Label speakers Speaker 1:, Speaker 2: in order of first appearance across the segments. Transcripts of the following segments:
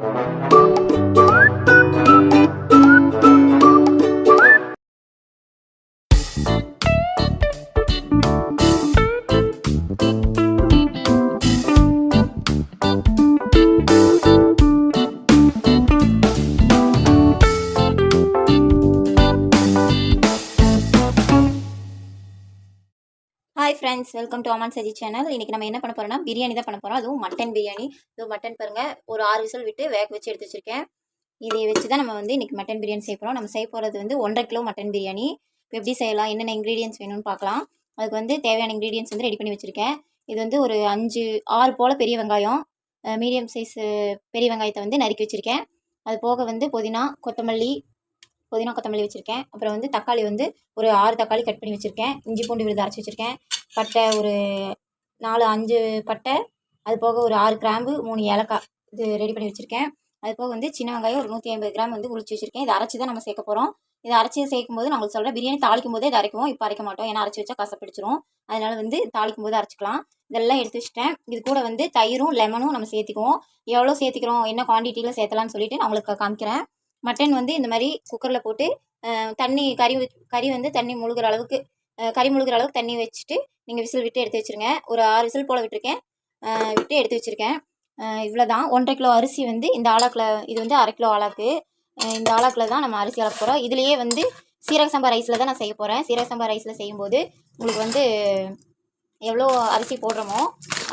Speaker 1: you. Friends welcome to Aman Saji channel இன்றைக்கி நம்ம என்ன பண்ண போகிறோம்னா பிரியாணி தான் பண்ண போகிறோம் அதுவும் மட்டன் பிரியாணி. இதுவும் மட்டன் பாருங்கள் ஒரு ஆறு விசில் விட்டு வேக வச்சு எடுத்து வச்சுருக்கேன். இதை வச்சு தான் நம்ம வந்து இன்றைக்கி மட்டன் பிரியாணி செய்ய போகிறோம் நம்ம செய்ய போகிறது வந்து ஒன்றரை கிலோ மட்டன் பிரியாணி. இப்போ எப்படி செய்யலாம்? என்னென்ன இன்க்ரீடியன்ஸ் வேணும்னு பார்க்கலாம். அதுக்கு வந்து தேவையான இன்க்ரீடியன்ஸ் வந்து ரெடி பண்ணி வச்சுருக்கேன். இது வந்து ஒரு அஞ்சு ஆறு போல் பெரிய வெங்காயம் மீடியம் சைஸ் பெரிய வெங்காயத்தை வந்து நறுக்கி வச்சுருக்கேன். அது போக வந்து புதினா கொத்தமல்லி புதினா கொத்தமல்லி வச்சுருக்கேன். அப்புறம் வந்து தக்காளி வந்து ஒரு ஆறு தக்காளி கட் பண்ணி வச்சுருக்கேன். இஞ்சி பூண்டு விழுது அரைச்சி வச்சுருக்கேன். பட்டை ஒரு நாலு அஞ்சு பட்டை. அது போக ஒரு ஆறு கிராம்பு மூணு ஏலக்காய் இது ரெடி பண்ணி வச்சுருக்கேன். அது போக வந்து சின்ன வெங்காயம் ஒரு நூற்றி ஐம்பது கிராம் வந்து உளிச்சு வச்சுருக்கேன். இதை அரைச்சி தான் நம்ம சேர்க்க போகிறோம் இதை அரைச்சி சேர்க்கும் போது நாங்கள் சொல்கிறேன் பிரியாணி தாளிக்கும் போதே இதை அரைக்குவோம் இப்போ அரைக்க மாட்டோம். ஏன்னா அரைச்சி வச்சா கசப்பிடிச்சிரும் அதனால வந்து தாளிக்கும் போது அரைச்சிக்கலாம். இதெல்லாம் எடுத்து வச்சுட்டேன். இது கூட வந்து தயிரும் லெமனும் நம்ம சேர்த்திக்குவோம். எவ்வளோ சேர்த்திக்கிறோம் என்ன குவான்டிட்டியில் சேர்த்தலாம்னு சொல்லிட்டு நான் உங்களுக்கு காமிக்கிறேன். மட்டன் வந்து இந்த மாதிரி குக்கரில் போட்டு தண்ணி கறி கறி வந்து தண்ணி முழுகிற அளவுக்கு கறி முழுகிற அளவுக்கு தண்ணி வச்சுட்டு நீங்கள் விசில் விட்டு எடுத்து வச்சுருங்க. ஒரு ஆறு விசில் போல் விட்டுருக்கேன். விட்டு எடுத்து வச்சுருக்கேன். இவ்வளோ தான் ஒன்றரை கிலோ அரிசி வந்து இந்த ஆளாக்கில் இது வந்து அரை கிலோ ஆளாக்கு. இந்த ஆளாக்கில் தான் நம்ம அரிசி அளக்க போகிறோம் இதுலேயே வந்து சீரக சம்பா ரைஸில் தான் நான் செய்ய போகிறேன் சீரக சம்பா ரைஸில் செய்யும்போது உங்களுக்கு வந்து எவ்வளோ அரிசி போடுறோமோ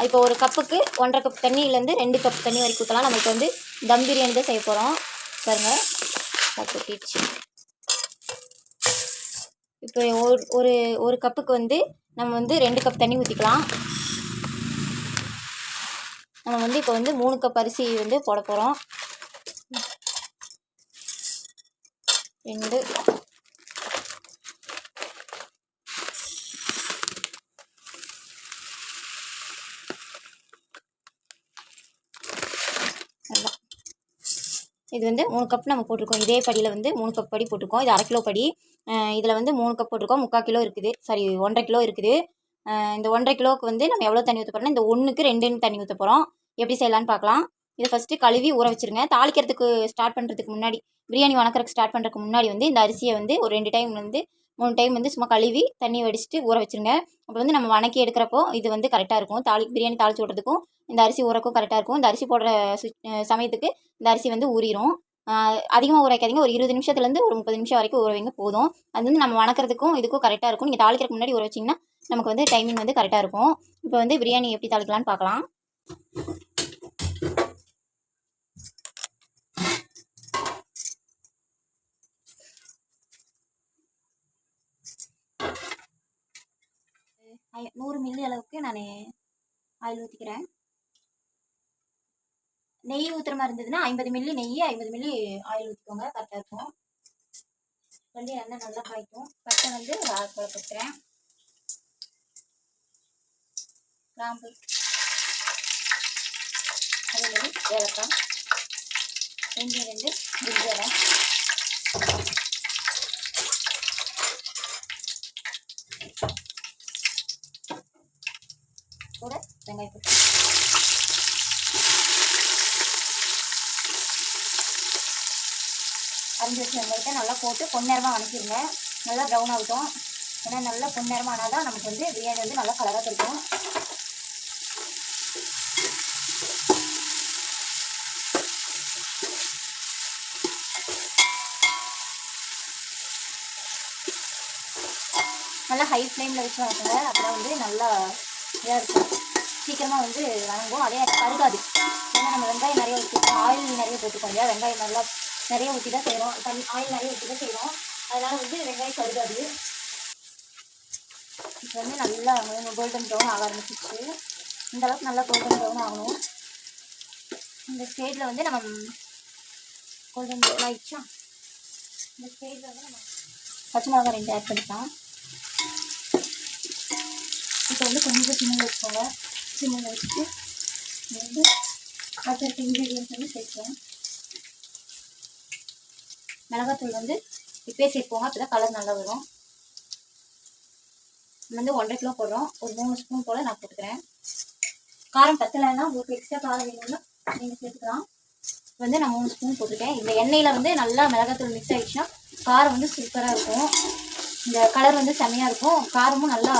Speaker 1: இப்போ ஒரு கப்புக்கு ஒன்றரை கப் தண்ணியிலேருந்து ரெண்டு கப் தண்ணி வரைக்கும் ஊற்றலாம் நம்ம இப்போ வந்து தம் பிரியாணி தான் செய்ய போகிறோம் பாருங்கள் கொட்டிடுச்சு. இப்போ ஒரு ஒரு ஒரு கப்புக்கு வந்து நம்ம வந்து ரெண்டு கப் தண்ணி ஊற்றிக்கலாம் நம்ம வந்து இப்போ வந்து மூணு கப் அரிசி வந்து போட போகிறோம் ரெண்டு இது வந்து மூணு கப் நம்ம போட்டிருக்கோம். இதே படியில் வந்து மூணு கப் படி போட்டிருக்கோம். இது அரை கிலோ படி. இதில் வந்து மூணு கப் போட்டிருக்கோம். முக்கால் கிலோ இருக்குது. சாரி ஒன்றரை கிலோ இருக்குது. இந்த ஒன்றரை கிலோவுக்கு வந்து நம்ம எவ்வளோ தண்ணி ஊற்ற போகிறோம்னா இந்த ஒன்றுக்கு ரெண்டுன்னு தண்ணி ஊற்ற போகிறோம் எப்படி செய்யலான்னு பார்க்கலாம். இதை ஃபஸ்ட்டு கழுவி ஊற வச்சுருங்க. தாளிக்கிறதுக்கு ஸ்டார்ட் பண்ணுறதுக்கு முன்னாடி பிரியாணி வணக்கறதுக்கு ஸ்டார்ட் பண்ணுறதுக்கு முன்னாடி வந்து இந்த அரிசியை வந்து ஒரு ரெண்டு டைம் வந்து மூணு டைம் வந்து சும்மா கழுவி தண்ணி வடிச்சிட்டு ஊற வச்சுருங்க. அப்போ வந்து நம்ம வணக்கி எடுக்கிறப்போ இது வந்து கரெக்டாக இருக்கும். தாளி பிரியாணி தாளிச்சு விட்றதுக்கும் இந்த அரிசி ஊறக்கும் கரெக்டாக இருக்கும். இந்த அரிசி போடுற சு- சமயத்துக்கு இந்த அரிசி வந்து ஊறிடும் அதிகமாக ஊற வைக்காதீங்க. ஒரு இருபது நிமிஷத்துலேருந்து ஒரு முப்பது நிமிஷம் வரைக்கும் ஊற வைங்க போதும். அது வந்து நம்ம வணக்கிறதுக்கும் இதுக்கும் கரெக்டாக இருக்கும். நீங்கள் தாளிக்கிறதுக்கு முன்னாடி ஊற வச்சிங்கன்னா நமக்கு வந்து டைமிங் வந்து கரெக்டாக இருக்கும். இப்போ வந்து பிரியாணி எப்படி தாளிக்கலாம்னு பார்க்கலாம் நூறு மில்லி அளவுக்கு நான் ஆயில் ஊற்றிக்கிறேன் நெய் ஊற்றுற மாதிரி இருந்ததுன்னா ஐம்பது மில்லி நெய் ஐம்பது மில்லி ஆயில் ஊற்றிக்கோங்க கரெக்டாக இருக்கும். வண்டி எண்ணெய் நல்லா காய்க்கும். பட்டை வந்து ஒரு ஆறு கிராம்பு. அதே மாதிரி ஏலக்காய். ரெண்டு ரெண்டு பிரியாணி கூட அரிஞ்சு வச்ச வெங்காயத்தை நல்லா போட்டு பொன்னேரமாக வணக்கிடுங்க நல்லா ப்ரௌன் ஆகட்டும். ஏன்னா நல்லா பொன்னேரமாக ஆனால் தான் நமக்கு வந்து பிரியாணி வந்து நல்லா கலராக கிடைக்கும். நல்லா ஹை ஃப்ளேமில் வச்சு வணக்குங்க. அப்புறம் வந்து நல்லா இதாக இருக்கும். சீக்கிரமாக வந்து வணங்கும் அதே கருகாது ஏன்னா நம்ம வெங்காயம் நிறைய ஊற்றிக்கோம் ஆயில் நிறைய போட்டுக்கோம் இல்லையா வெங்காயம் நல்லா நிறைய ஊற்றி தான் செய்கிறோம் தண்ணி ஆயில் நிறைய ஊற்றி தான் செய்கிறோம் அதனால் வந்து வெங்காயம் கருகாது இப்போ வந்து நல்லா கோல்டன் ப்ரௌன் ஆக ஆரம்பிச்சிச்சு இந்த அளவுக்கு நல்லா கோல்டன் ப்ரௌன் ஆகணும். இந்த ஸ்டேஜில் வந்து நம்ம கோல்டன் ப்ரௌன் ஆயிடுச்சா? இந்த ஸ்டேஜில் வந்து நம்ம பச்சை மிளகாய் ரெண்டு ஆட் பண்ணிக்கலாம். இப்போ வந்து கொஞ்சம் சின்ன வச்சுக்கோங்க சிம்மில் வச்சுட்டு வந்து அடுத்த இன்க்ரீடியன்ஸ் வந்து சேர்க்கலாம். மிளகாத்தூள் வந்து இப்போயே சேர்ப்போங்க. அப்போ தான் கலர் நல்லா வரும். வந்து ஒன்றரை கிலோ போடுறோம். ஒரு மூணு ஸ்பூன் போல் நான் போட்டுக்கிறேன். காரம் பத்தலைன்னா உங்களுக்கு எக்ஸ்ட்ரா காரம் வேணும்னா நீங்கள் சேர்த்துக்கலாம். வந்து நான் மூணு ஸ்பூன் போட்டுருக்கேன் இந்த எண்ணெயில் வந்து நல்லா மிளகாத்தூள் மிக்ஸ் ஆகிடுச்சுன்னா காரம் வந்து சூப்பராக இருக்கும். இந்த கலர் வந்து செம்மையாக இருக்கும். காரமும் நல்லா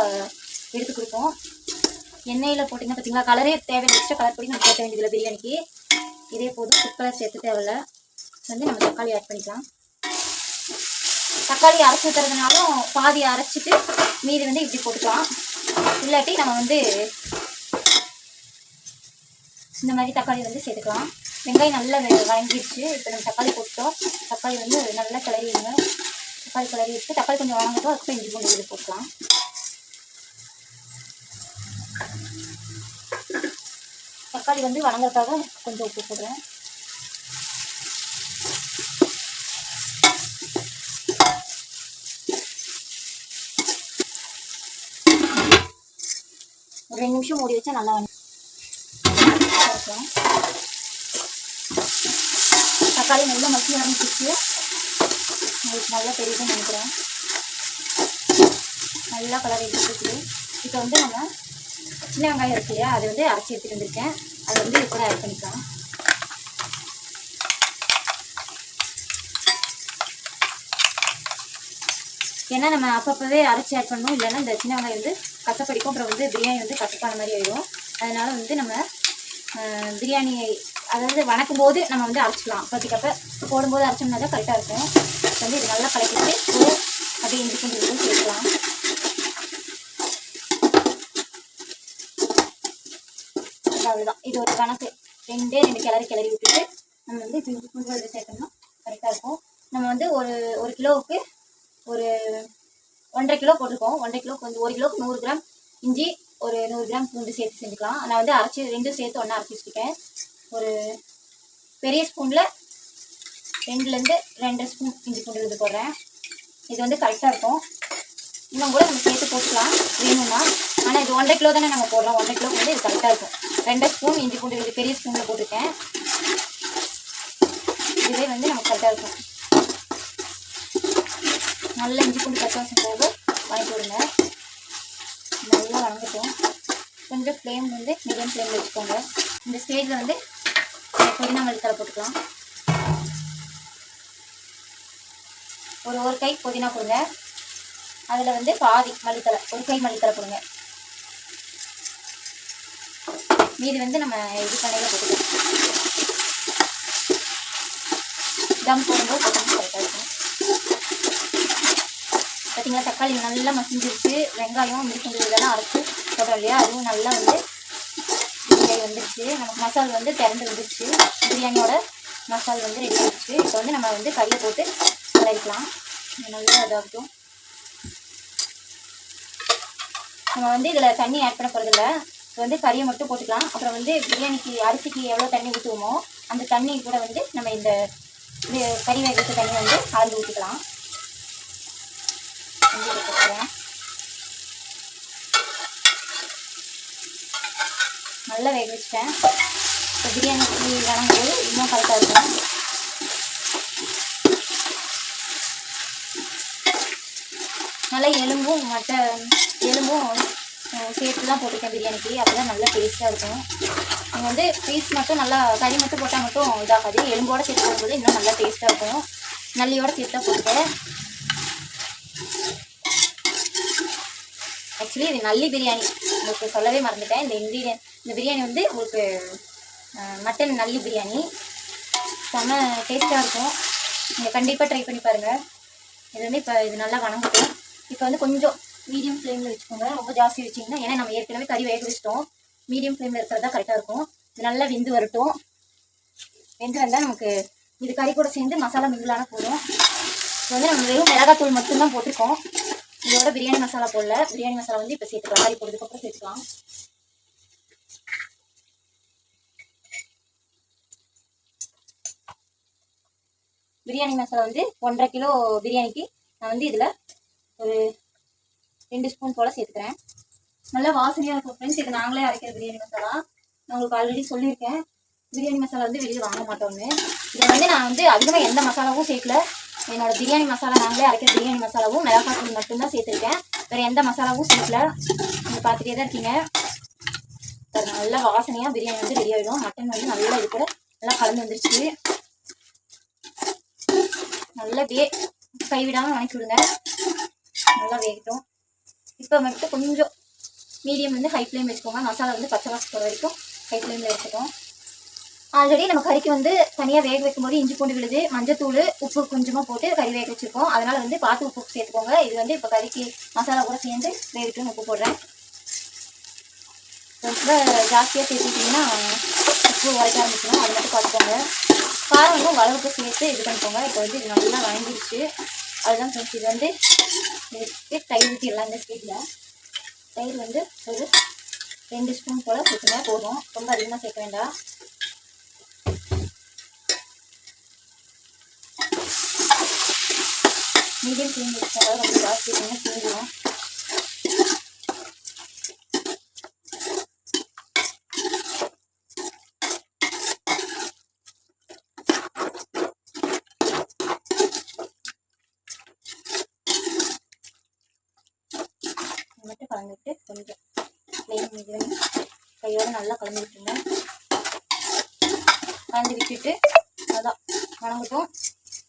Speaker 1: எடுத்து கொடுக்கும். எண்ணெயில் போட்டிங்கன்னா பார்த்தீங்களா கலரே தேவையான எக்ஸ்ட்ரா கலர் பொடி நம்ம சேர்த்த வேண்டியதில்லை பிரியாணிக்கு. இதே போதும் ஃபுட் கலர் சேர்த்து தேவையில்ல. வந்து நம்ம தக்காளி ஆட் பண்ணிக்கலாம். தக்காளி அரைச்சி ஊற்றுறதுனாலும் பாதி அரைச்சிட்டு மீதி வந்து இப்படி போட்டுக்கலாம். இல்லாட்டி நம்ம வந்து இந்த மாதிரி தக்காளி வந்து சேர்த்துக்கலாம். வெங்காயம் நல்லா வெ- இப்போ நம்ம தக்காளி போட்டோம் தக்காளி வந்து நல்லா கிளறிடுங்க. தக்காளி கிளறி வச்சு தக்காளி கொஞ்சம் வதங்கட்டும். அதுக்கு இஞ்சி பூண்டு போட்டுக்கலாம். தக்காளி வந்து வணங்குறதுக்காக கொஞ்சம் உப்பு போடுறேன். ஒரு ரெண்டு நிமிஷம் மூடி வச்சா நல்லா இருக்கும். தக்காளி நல்லா மசி ஆரம்பிச்சிச்சு உங்களுக்கு நல்லா தெரியுதுன்னு நினைக்கிறேன். நல்லா கலர் எடுத்துருக்கு இப்போ வந்து நம்ம சின்ன வெங்காயம் இருக்கு இல்லையா அதை வந்து அரைச்சி எடுத்துகிட்டு வந்திருக்கேன். அதை வந்து இது கூட ஆட் பண்ணிக்கலாம். ஏன்னா நம்ம அப்பப்போவே அரைச்சி ஆட் பண்ணணும். இல்லைன்னா இந்த சின்ன வெங்காயம் வந்து கசப்படிக்கும். அப்புறம் வந்து பிரியாணி வந்து கசப்பான மாதிரி ஆயிடும். அதனால வந்து நம்ம பிரியாணியை பிரியாணி அதாவது வணக்கும் போது நம்ம வந்து அரைச்சிக்கலாம். அப்போதைக்கப்ப போடும்போது அரைச்சோம்னா தான் கரெக்டாக இருக்கும். வந்து இது நல்லா கலக்கிட்டு ஒரு அப்படியே இஞ்சி பூண்டு சேர்க்கலாம் அவ்வளோதான் இது ஒரு கணக்கு. ரெண்டே ரெண்டு கிளறி கிளறி விட்டுட்டு நம்ம வந்து இப்போ இஞ்சி பூண்டு விழுது சேர்த்தோம்னா கரெக்டாக இருக்கும். நம்ம வந்து ஒரு ஒரு கிலோவுக்கு ஒரு ஒன்றரை கிலோ போட்டிருக்கோம். ஒன்றரை கிலோ கொஞ்சம் ஒரு கிலோவுக்கு நூறு கிராம் இஞ்சி ஒரு நூறு கிராம் பூண்டு சேர்த்து செஞ்சுக்கலாம். நான் வந்து அரைச்சி ரெண்டும் சேர்த்து ஒன்றா அரைச்சி வச்சுருக்கேன். ஒரு பெரிய ஸ்பூனில் ரெண்டுலேருந்து ரெண்டு ஸ்பூன் இஞ்சி பூண்டு இது போடுறேன். இது வந்து கரெக்டாக இருக்கும். இன்னும் கூட நம்ம சேர்த்து போட்டுக்கலாம். வேணும்னா ஆனால் இது ஒன்றரை கிலோ தானே நம்ம போடுறோம். ஒன்றரை கிலோ வந்து இது கரெக்டாக இருக்கும். ரெண்டு ஸ்பூன் இஞ்சி பூண்டு இது பெரிய ஸ்பூனில் போட்டிருக்கேன். இதுவே வந்து நமக்கு கரெக்டாக இருக்கும். நல்லா இஞ்சி பூண்டு பச்சவாசம் போக வாங்கி விடுங்க நல்லா வதங்கட்டும் கொஞ்சம் ஃப்ளேம் வந்து மீடியம் ஃப்ளேமில் வச்சுக்கோங்க. இந்த ஸ்டேஜில் வந்து புதினா மல்லித்தலை போட்டுக்கலாம். ஒரு ஒரு கை புதினா கொடுங்க அதில் வந்து பாதி மல்லித்தலை ஒரு கை மல்லித்தலை கொடுங்க மீதி வந்து நம்ம இது கடையில் போட்டுக்கலாம். தம் போடும்போது போட்டோம்னா கரெக்டாக இருக்கும். பார்த்தீங்களா தக்காளி நல்லா மசிஞ்சிருச்சு. வெங்காயம் மிளகு இதெல்லாம் அரைச்சி போடுறோம் இல்லையா? அதுவும் நல்லா வந்து பிரியாணி வந்துருச்சு. நமக்கு மசால் வந்து திறந்து வந்துருச்சு. பிரியாணியோட மசால் வந்து ரெடி ஆகிடுச்சு இப்போ வந்து நம்ம வந்து கறியை போட்டு கலரிக்கலாம் நல்லா இதாகட்டும். நம்ம வந்து இதில் தண்ணி ஆட் பண்ண போகிறதில்ல வந்து கறியை மட்டும் போட்டுக்கலாம். அப்புறம் வந்து பிரியாணிக்கு அரிசிக்கு எவ்வளோ தண்ணி ஊற்றுவோமோ அந்த தண்ணி கூட வந்து நம்ம இந்த கறி வேக வச்ச தண்ணி வந்து கலந்து ஊற்றிக்கலாம் நல்லா வேக வச்சிட்டேன். இப்போ பிரியாணிக்கு வணங்கும்போது இன்னும் கரெக்டாக இருக்கும். நல்லா எலும்பும் மற்ற எலும்பும் சேர்த்து தான் போட்டிருக்கேன் பிரியாணிக்கு. அப்போ தான் நல்லா டேஸ்ட்டாக இருக்கும். நீங்கள் வந்து பீஸ் மட்டும் நல்லா கறி மட்டும் போட்டால் மட்டும் இதாகாது. எலும்போட சேர்த்து போடும்போது இன்னும் நல்லா டேஸ்ட்டாக இருக்கும். நல்லியோட சேர்த்து தான் ஆக்சுவலி இது நல்லி பிரியாணி. உங்களுக்கு சொல்லவே மறந்துட்டேன். இந்த இன்க்ரீடியன்ட் இந்த பிரியாணி வந்து உங்களுக்கு மட்டன் நல்லி பிரியாணி. செம்ம டேஸ்ட்டாக இருக்கும். நீங்கள் கண்டிப்பாக ட்ரை பண்ணி பாருங்கள் இது வந்து இப்போ இது நல்லா வணங்கட்டும். இப்போ வந்து கொஞ்சம் மீடியம் ஃப்ளேமில் வச்சுக்கோங்க. ரொம்ப ஜாஸ்தி வச்சிங்கன்னா ஏன்னா நம்ம ஏற்கனவே கறி வேக வச்சிட்டோம். மீடியம் ஃப்ளேமில் தான் கரெக்டாக இருக்கும். இது நல்லா வெந்து வரட்டும். வெந்து வந்தால் நமக்கு இது கறி கூட சேர்ந்து மசாலா மிங்கிளான போதும். இப்போ வந்து நம்ம வெறும் மிளகாத்தூள் மட்டும்தான் போட்டிருக்கோம். இதோட பிரியாணி மசாலா போடல. பிரியாணி மசாலா வந்து இப்போ சேர்த்துக்கலாம். கறி போட்டதுக்கப்புறம் சேர்த்துக்கலாம். பிரியாணி மசாலா வந்து ஒன்றரை கிலோ பிரியாணிக்கு நான் வந்து இதில் ஒரு ரெண்டு ஸ்பூன் போல் சேர்த்துக்கிறேன். நல்லா வாசனையாக இருக்கும் ஃப்ரெண்ட்ஸ் இது நாங்களே அரைக்கிற பிரியாணி மசாலா. நான் உங்களுக்கு ஆல்ரெடி சொல்லியிருக்கேன். பிரியாணி மசாலா வந்து வெளியில் வாங்க மாட்டோம்னு. இதை வந்து நான் வந்து அதிகமாக எந்த மசாலாவும் சேர்க்கல. என்னோட பிரியாணி மசாலா நாங்களே அரைக்கிற பிரியாணி மசாலாவும் மிளகாத்தூள் மட்டும்தான் சேர்த்துருக்கேன். வேறு எந்த மசாலாவும் சேர்க்கல. நீங்கள் பார்த்துட்டே தான் இருக்கீங்க. நல்லா வாசனையாக பிரியாணி வந்து ரெடி ஆகிடும் மட்டன் வந்து நல்லா இது கூட நல்லா கலந்து வந்துருச்சு. நல்லா வே கைவிடாமல் வணக்கி விடுங்க. நல்லா வேகட்டும். இப்போ வந்துட்டு கொஞ்சம் மீடியம் வந்து ஹை ஃப்ளேம் வச்சுக்கோங்க. மசாலா வந்து பச்சை வாசம் போகிற வரைக்கும் ஹை ஃப்ளேமில் வச்சுக்கோம் ஆல்ரெடி நம்ம கறிக்கு வந்து தனியாக வேக வைக்கும்போது இஞ்சி பூண்டு விழுது மஞ்சத்தூள் உப்பு கொஞ்சமாக போட்டு கறி வேக வச்சுருக்கோம். அதனால் வந்து பார்த்து உப்பு சேர்த்துக்கோங்க. இது வந்து இப்போ கறிக்கு மசாலா கூட சேர்ந்து வேகட்டும் உப்பு போடுறேன். ரொம்ப ஜாஸ்தியாக சேர்த்துக்கிட்டிங்கன்னா உப்பு உரைக்க ஆரம்பிச்சிடும். அது மட்டும் பார்த்துக்கோங்க. காரம் வந்து அளவுக்கு சேர்த்து இது பண்ணிக்கோங்க. இப்போ வந்து இது நல்லா வாங்கிடுச்சு அதுதான் ஃப்ரெண்ட்ஸ் இது வந்து இதுக்கு தயிர் ஊற்றிடலாம் இந்த ஸ்டேஜில் தயிர் வந்து ஒரு ரெண்டு ஸ்பூன் போல் சேர்த்துங்க போதும். ரொம்ப அதிகமாக சேர்க்க வேண்டாம். மீடியம் ஃப்ளேம் வச்சுக்கோங்க ரொம்ப ஜாஸ்தி பண்ணி தீஞ்சிடும் இது மட்டும் கலந்துட்டு கொஞ்சம் ஃப்ளேம் இது பண்ணி கையோட நல்லா கலந்து விட்டுருங்க கலந்து விட்டுட்டு அதான் வணங்கட்டும்.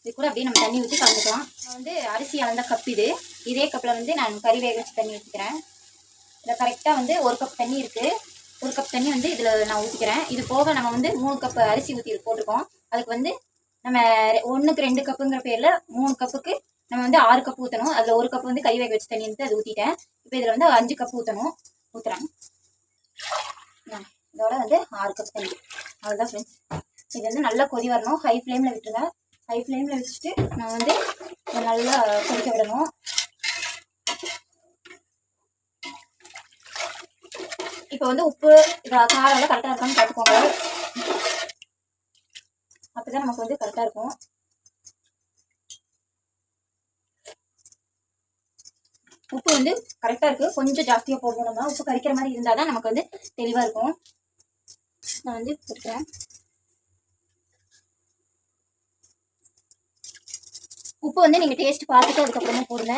Speaker 1: இது கூட அப்படியே நம்ம தண்ணி ஊற்றி கலந்துக்கலாம். நான் வந்து அரிசி அளந்த கப் இது. இதே கப்பில் வந்து நான் கறி வேக வச்சு தண்ணி ஊற்றிக்கிறேன் இதில் கரெக்டாக வந்து ஒரு கப் தண்ணி இருக்குது ஒரு கப் தண்ணி வந்து இதில் நான் ஊற்றிக்கிறேன் இது போக நம்ம வந்து மூணு கப் அரிசி ஊற்றி போட்டிருக்கோம். அதுக்கு வந்து நம்ம ஒன்றுக்கு ரெண்டு கப்புங்கிற பேரில் மூணு கப்புக்கு நம்ம வந்து ஆறு கப் ஊற்றணும் அதில் ஒரு கப் வந்து கை வேக வச்சு தண்ணி வந்து அது ஊற்றிட்டேன் இப்போ இதில் வந்து அஞ்சு கப் ஊற்றணும் ஊற்றுறாங்க இதோட வந்து ஆறு கப் தண்ணி. அவ்வளோதான் ஃப்ரெண்ட்ஸ் இது வந்து நல்லா கொதி வரணும். ஹை ஃப்ளேமில் விட்டுருங்க. ஹை ஃப்ளேமில் வச்சுட்டு நான் வந்து நல்லா கொதிக்க விடணும். இப்போ வந்து உப்பு கா- காரம் எல்லாம் கரெக்டாக இருக்கான்னு பார்த்துக்கோங்க. அப்போ தான் நமக்கு வந்து கரெக்டாக இருக்கும். உப்பு வந்து கரெக்டாக இருக்குது கொஞ்சம் ஜாஸ்தியாக போடணும். நம்ம உப்பு கறிக்கிற மாதிரி இருந்தால் தான் நமக்கு வந்து தெளிவாக இருக்கும். நான் வந்து கொடுக்குறேன் உப்பு வந்து நீங்கள் டேஸ்ட் பார்த்துட்டு அதுக்கப்புறமா போடுங்க.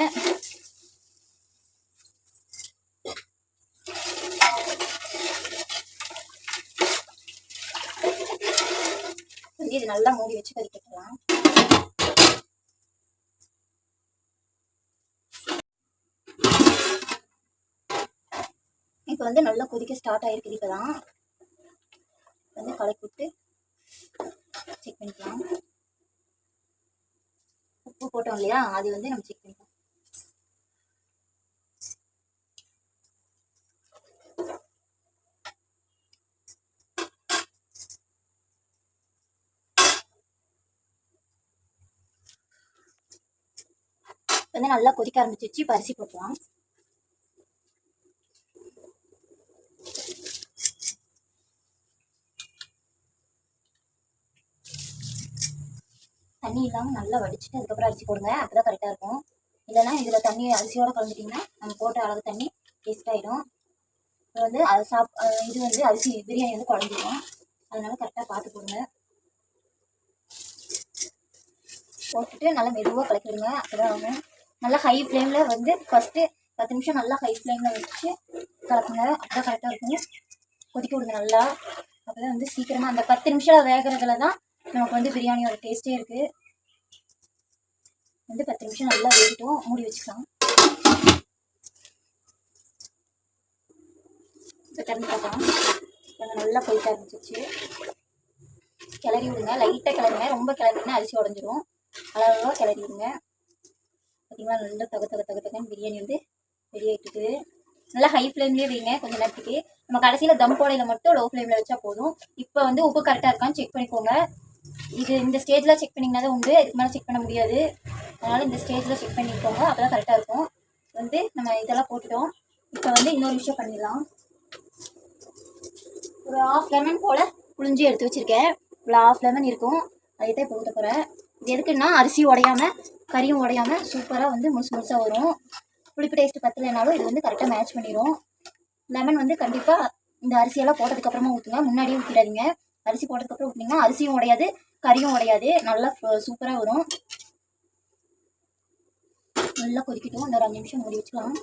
Speaker 1: இது நல்லா மூடி வச்சு கொதிக்கலாம் இப்போ வந்து நல்லா கொதிக்க ஸ்டார்ட் ஆயிருக்குது இப்போ தான் வந்து கலக்கி விட்டு செக் பண்ணிக்கலாம். உப்பு போட்டோம் இல்லையா? அது வந்து நம்ம செக் பண்ணிக்கலாம். வந்து நல்லா கொதிக்க ஆரம்பிச்சிச்சு பரிசி அரிசி போட்டுலாம் தண்ணி இல்லாமல் நல்லா வடிச்சிட்டு அதுக்கப்புறம் அரிசி போடுங்க அப்பதான் கரெக்டாக இருக்கும். இல்லைன்னா இதில் தண்ணி அரிசியோட கலந்துட்டிங்கன்னா நம்ம போட்ட அளவு தண்ணி வேஸ்ட் ஆகிடும் இப்போ வந்து அது சாப் இது வந்து அரிசி பிரியாணி வந்து குழஞ்சிடும் அதனால கரெக்டாக பார்த்து போடுங்க. போட்டுட்டு நல்லா மெதுவாக கலக்கிடுங்க விடுங்க. ஆகும் நல்லா ஹை ஃப்ளேமில் வந்து ஃபஸ்ட்டு பத்து நிமிஷம் நல்லா ஹை ஃப்ளேமில் வச்சு கலக்குங்க. அப்பதான் கரெக்டாக இருக்கும். கொதிக்க விடுங்க நல்லா. அப்போ தான் வந்து சீக்கிரமாக அந்த பத்து நிமிஷம் வேகிறதுல தான் நமக்கு வந்து பிரியாணியோட டேஸ்ட்டே இருக்குது வந்து பத்து நிமிஷம் நல்லா வேகட்டும். மூடி வச்சுக்கலாம். இப்போ திறந்து பார்க்கலாம். கொஞ்சம் நல்லா போயிட்டு ஆரம்பிச்சிச்சு கிளறி விடுங்க. லைட்டாக கிளறுங்க. ரொம்ப கிளறினா அரிசி உடஞ்சிரும். அளவாக கிளறி விடுங்க. பார்த்தீங்களா நல்லா தக தக தக தகன்னு பிரியாணி வந்து ரெடி ஆகிட்டு நல்லா ஹை ஃப்ளேம்லேயே வைங்க. கொஞ்சம் நேரத்துக்கு. நம்ம கடைசியில் தம் போடையில் மட்டும் லோ ஃப்ளேமில் வச்சா போதும். இப்போ வந்து உப்பு கரெக்டாக இருக்கான்னு செக் பண்ணிக்கோங்க. இது இந்த ஸ்டேஜில் செக் பண்ணிங்கன்னா தான் உண்டு. இதுக்கு மேலே செக் பண்ண முடியாது. அதனால் இந்த ஸ்டேஜில் செக் பண்ணிக்கோங்க. அப்போ தான் கரெக்டாக இருக்கும். வந்து நம்ம இதெல்லாம் போட்டுட்டோம். இப்போ வந்து இன்னொரு விஷயம் பண்ணிடலாம். ஒரு ஆஃப் லெமன் போல் புளிஞ்சி எடுத்து வச்சுருக்கேன். இவ்வளோ ஆஃப் லெமன் இருக்கும். அதை தான் இப்போ ஊற்ற போகிறேன் இது எதுக்குன்னா அரிசி உடையாமல் கறியும் உடையாமல் சூப்பராக வந்து முழுசு முழுசாக வரும். புளிப்பு டேஸ்ட் பத்தலைனாலும் இது வந்து கரெக்டாக மேட்ச் பண்ணிடும் லெமன் வந்து கண்டிப்பாக இந்த அரிசியெல்லாம் போட்டதுக்கப்புறமா ஊற்றுங்க முன்னாடியே ஊற்றிடாதீங்க அரிசி போட்டதுக்கப்புறம் ஊற்றினீங்கன்னா அரிசியும் உடையாது. கறியும் உடையாது. நல்லா சூப்பராக வரும். நல்லா கொதிக்கட்டும். இன்னொரு அஞ்சு நிமிஷம் மூடி வச்சுக்கலாம்.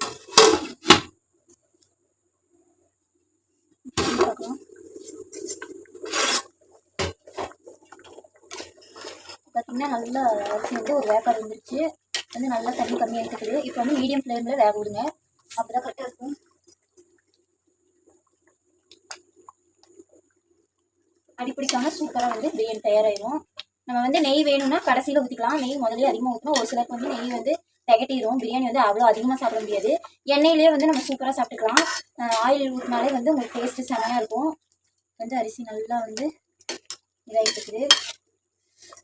Speaker 1: பார்க்கலாம். பார்த்தீங்கன்னா நல்லா அரிசி வந்து ஒரு வேக்காடு வந்துருச்சு வந்து நல்லா தண்ணி கம்மியாக இருக்குது இப்போ வந்து மீடியம் ஃப்ளேமில் வேக விடுங்க. அப்போ தான் கரெக்டாக இருக்கும். அடிப்பிடிக்காமல் சூப்பராக வந்து பிரியாணி தயாராகிடும் நம்ம வந்து நெய் வேணும்னா கடைசியில் ஊற்றிக்கலாம் நெய் முதலே அதிகமாக ஊற்றினா ஒரு சிலருக்கு வந்து நெய் வந்து திகட்டிடும் பிரியாணி வந்து அவ்வளோ அதிகமாக சாப்பிட முடியாது. எண்ணெயிலேயே வந்து நம்ம சூப்பராக சாப்பிட்டுக்கலாம். ஆயில் ஊற்றினாலே வந்து உங்களுக்கு டேஸ்ட்டு செமையாக இருக்கும். வந்து அரிசி நல்லா வந்து இதாகிட்டு இருக்குது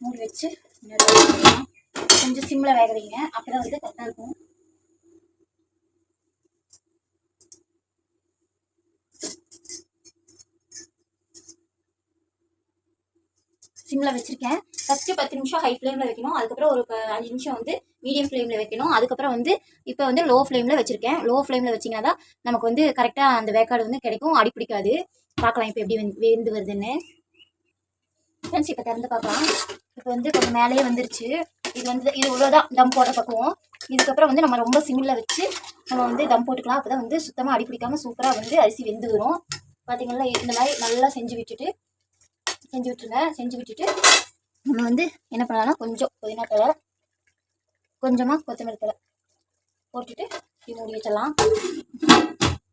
Speaker 1: மூடி வச்சு நல்லா கொஞ்சம் சிம்மில் வேக வைங்க அப்போ தான் வந்து கரெக்டாக இருக்கும். சிம்மில் வச்சுருக்கேன். ஃபஸ்ட்டு பத்து நிமிஷம் ஹை ஃப்ளேமில் வைக்கணும். அதுக்கப்புறம் ஒரு அஞ்சு நிமிஷம் வந்து மீடியம் ஃப்ளேமில் வைக்கணும். அதுக்கப்புறம் வந்து இப்போ வந்து லோ ஃப்ளேமில் வச்சுருக்கேன் லோ ஃப்ளேமில் வச்சிங்கன்னா தான் நமக்கு வந்து கரெக்டாக அந்த வேக்காடு வந்து கிடைக்கும். அடி பிடிக்காது. பார்க்கலாம் இப்போ எப்படி வெந்து வருதுன்னு. ஃப்ரெண்ட்ஸ் இப்போ திறந்து பார்க்கலாம். இப்போ வந்து கொஞ்சம் மேலேயே வந்துருச்சு. இது வந்து இது இவ்வளோதான் தம் போட பக்குவோம். இதுக்கப்புறம் வந்து நம்ம ரொம்ப சிம்மில் வச்சு நம்ம வந்து தம் போட்டுக்கலாம். அப்போ தான் வந்து சுத்தமாக அடி பிடிக்காமல் சூப்பராக வந்து அரிசி வெந்து வரும். பார்த்தீங்களா இந்த மாதிரி நல்லா செஞ்சு விட்டுட்டு செஞ்சு விட்டுருங்க. செஞ்சு விட்டுட்டு நம்ம வந்து என்ன பண்ணலாம்னா கொஞ்சம் புதினா தலை கொஞ்சமாக கொத்தமல்லி தலை போட்டுட்டு மூடி வச்சிடலாம்.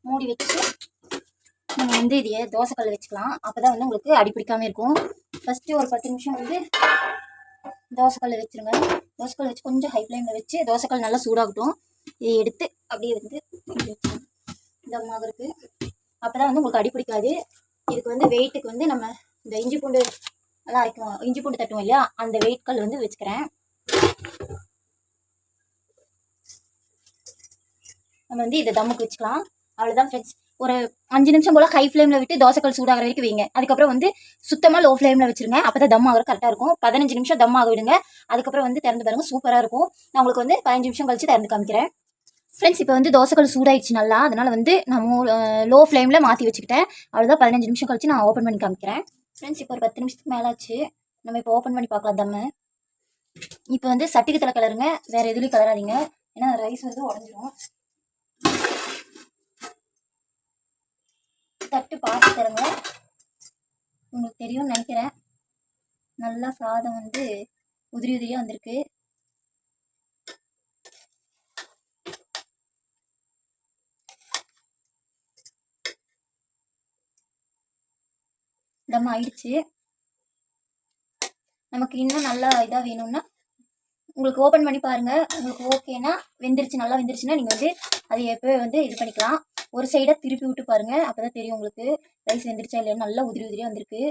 Speaker 1: மூடி வச்சுட்டு நம்ம வந்து இதையே தோசைக்கல் வச்சுக்கலாம். அப்போ தான் வந்து உங்களுக்கு அடி இருக்கும். ஃபஸ்ட்டு ஒரு பத்து நிமிஷம் வந்து தோசைக்கல் வச்சுருங்க. தோசைக்கல் வச்சு கொஞ்சம் ஹை ஃப்ளேமில் வச்சு தோசைக்கல் நல்லா சூடாகட்டும். இதை எடுத்து அப்படியே வந்து இந்த மாதிரி அப்போ தான் வந்து உங்களுக்கு அடி பிடிக்காது. இதுக்கு வந்து வெயிட்டுக்கு வந்து நம்ம இந்த இஞ்சி பூண்டு எல்லாம் அரைக்கும். இஞ்சி பூண்டு தட்டுவோம் இல்லையா? அந்த வெயிட் கல் வந்து வச்சுக்கிறேன். நம்ம வந்து இதை தம்முக்கு வச்சுக்கலாம். அவ்வளோதான் ஃப்ரெண்ட்ஸ் ஒரு அஞ்சு நிமிஷம் போல் ஹை ஃப்ளேமில் விட்டு தோசைக்கல் சூடாகிற வரைக்கும் வைங்க. அதுக்கப்புறம் வந்து சுத்தமாக லோ ஃப்ளேமில் வச்சிருங்க. அப்போ தான் தம் ஆகிற கரெக்டாக இருக்கும். பதினஞ்சு நிமிஷம் தம் ஆக விடுங்க. அதுக்கப்புறம் வந்து திறந்து பாருங்க சூப்பராக இருக்கும். நான் உங்களுக்கு வந்து பதினஞ்சு நிமிஷம் கழிச்சு திறந்து காமிக்கிறேன். ஃப்ரெண்ட்ஸ் இப்போ வந்து தோசைக்கல் சூடாயிடுச்சு நல்லா. அதனால் வந்து நான் லோ ஃப்ளேமில் மாற்றி வச்சுக்கிட்டேன். அவ்வளோதான் பதினஞ்சு நிமிஷம் கழிச்சு நான் ஓப்பன் பண்ணி காமிக்கிறேன். ஃப்ரெண்ட்ஸ் இப்போ ஒரு பத்து நிமிஷத்துக்கு மேலே ஆச்சு நம்ம இப்போ ஓப்பன் பண்ணி பார்க்கலாம் தம்மு இப்போ வந்து சட்டிக்கத்தில் கலருங்க. வேறு எதுலேயும் கலராதிங்க. ஏன்னா ரைஸ் வந்து உடஞ்சிரும். தட்டு பார்த்து தருங்க. உங்களுக்கு தெரியும்னு நினைக்கிறேன். நல்லா சாதம் வந்து உதிரி உதிரியாக வந்திருக்கு. தம் ஆயிடுச்சு. நமக்கு இன்னும் நல்லா இதாக வேணும்னா உங்களுக்கு ஓப்பன் பண்ணி பாருங்கள் உங்களுக்கு ஓகேனா வெந்துருச்சு நல்லா வெந்துருச்சுன்னா நீங்கள் வந்து அதை எப்போவே வந்து இது பண்ணிக்கலாம். ஒரு சைடாக திருப்பி விட்டு பாருங்கள் அப்போ தான் தெரியும் உங்களுக்கு ரைஸ் வெந்துருச்சா இல்லையா நல்லா உதிரி உதிரியாக வந்திருக்கு.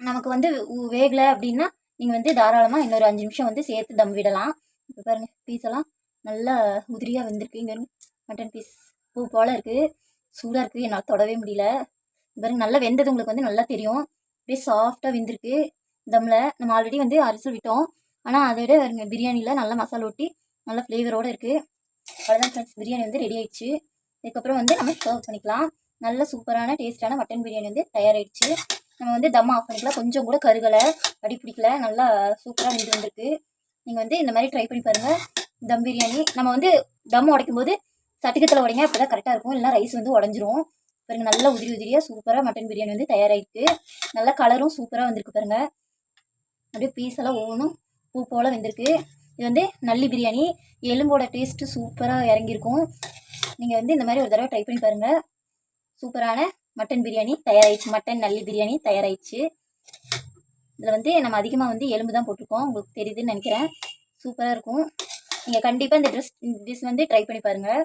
Speaker 1: நமக்கு வந்து வேகலை அப்படின்னா நீங்கள் வந்து தாராளமாக இன்னொரு அஞ்சு நிமிஷம் வந்து சேர்த்து தம் விடலாம். இப்போ பாருங்கள் பீஸ் எல்லாம் நல்லா உதிரியாக வெந்திருக்கு. இங்கே மட்டன் பீஸ் பூ போல் இருக்குது சூடாக இருக்குது என்னால் தொடவே முடியல. பாருங்க நல்லா வெந்தது உங்களுக்கு வந்து நல்லா தெரியும். அப்படியே சாஃப்டாக வெந்திருக்கு. தம்மில் நம்ம ஆல்ரெடி வந்து அரிசல் விட்டோம். ஆனால் அதை விட பாருங்க பிரியாணியில் நல்லா மசாலா ஒட்டி நல்லா ஃப்ளேவரோடு இருக்குது அவ்வளோதான் ஃப்ரெண்ட்ஸ் பிரியாணி வந்து ரெடி ஆயிடுச்சு. இதுக்கப்புறம் வந்து நம்ம சர்வ் பண்ணிக்கலாம். நல்ல சூப்பரான டேஸ்டான மட்டன் பிரியாணி வந்து தயாராகிடுச்சு நம்ம வந்து தம் ஆஃப் பண்ணிக்கலாம் கொஞ்சம் கூட கருகலை. அடி பிடிக்கல. நல்லா சூப்பராக வெந்து வந்திருக்கு. நீங்கள் வந்து இந்த மாதிரி ட்ரை பண்ணி பாருங்கள் தம் பிரியாணி நம்ம வந்து தம் உடைக்கும் போது சட்டிக்கத்தில் உடைங்க அப்போ தான் கரெக்டாக இருக்கும். இல்லைனா ரைஸ் வந்து உடஞ்சிரும். பாருங்க நல்லா உதிரி உதிரியாக சூப்பராக மட்டன் பிரியாணி வந்து தயாராகிருக்கு நல்ல கலரும் சூப்பராக வந்திருக்கு பாருங்க. அப்படியே பீஸ் எல்லாம் ஒவ்வொன்றும் பூ போல் வந்திருக்கு. இது வந்து நல்லி பிரியாணி. எலும்போட டேஸ்ட்டு சூப்பராக இறங்கியிருக்கும். நீங்கள் வந்து இந்த மாதிரி ஒரு தடவை ட்ரை பண்ணி பாருங்கள் சூப்பரான மட்டன் பிரியாணி தயாராகிடுச்சு மட்டன் நல்லி பிரியாணி தயாராகிடுச்சு இதில் வந்து நம்ம அதிகமாக வந்து எலும்பு தான் போட்டிருக்கோம். உங்களுக்கு தெரியுதுன்னு நினைக்கிறேன். சூப்பராக இருக்கும். நீங்கள் கண்டிப்பாக இந்த ட்ரெஸ் டிஷ் வந்து ட்ரை பண்ணி பாருங்கள்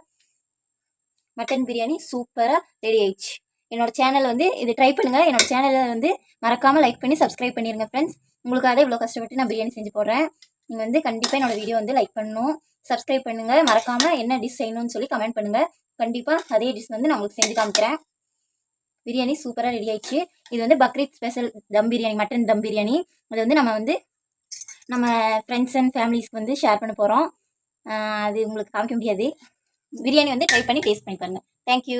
Speaker 1: மட்டன் பிரியாணி சூப்பராக ரெடி ஆயிடுச்சு. என்னோட சேனல் வந்து இது ட்ரை பண்ணுங்கள் என்னோட சேனலை வந்து மறக்காமல் லைக் பண்ணி சப்ஸ்கிரைப் பண்ணிடுங்க ஃப்ரெண்ட்ஸ் உங்களுக்காக இவ்வளோ கஷ்டப்பட்டு நான் பிரியாணி செஞ்சு போடுறேன். நீங்கள் வந்து கண்டிப்பாக என்னோட வீடியோ வந்து லைக் பண்ணணும். சப்ஸ்கிரைப் பண்ணுங்கள் மறக்காமல் என்ன டிஷ் செய்யணும்னு சொல்லி கமெண்ட் பண்ணுங்கள் கண்டிப்பாக அதே டிஷ் வந்து நான் உங்களுக்கு செஞ்சு காமிக்கிறேன். பிரியாணி சூப்பராக ரெடி ஆயிடுச்சு. இது வந்து பக்ரீத் ஸ்பெஷல் தம் பிரியாணி மட்டன் தம் பிரியாணி. அது வந்து நம்ம வந்து நம்ம ஃப்ரெண்ட்ஸ் அண்ட் ஃபேமிலிஸ்க்கு வந்து ஷேர் பண்ண போகிறோம் அது உங்களுக்கு காமிக்க முடியாது. பிரியாணி வந்து ட்ரை பண்ணி டேஸ்ட் பண்ணி பாருங்கள் தேங்க்யூ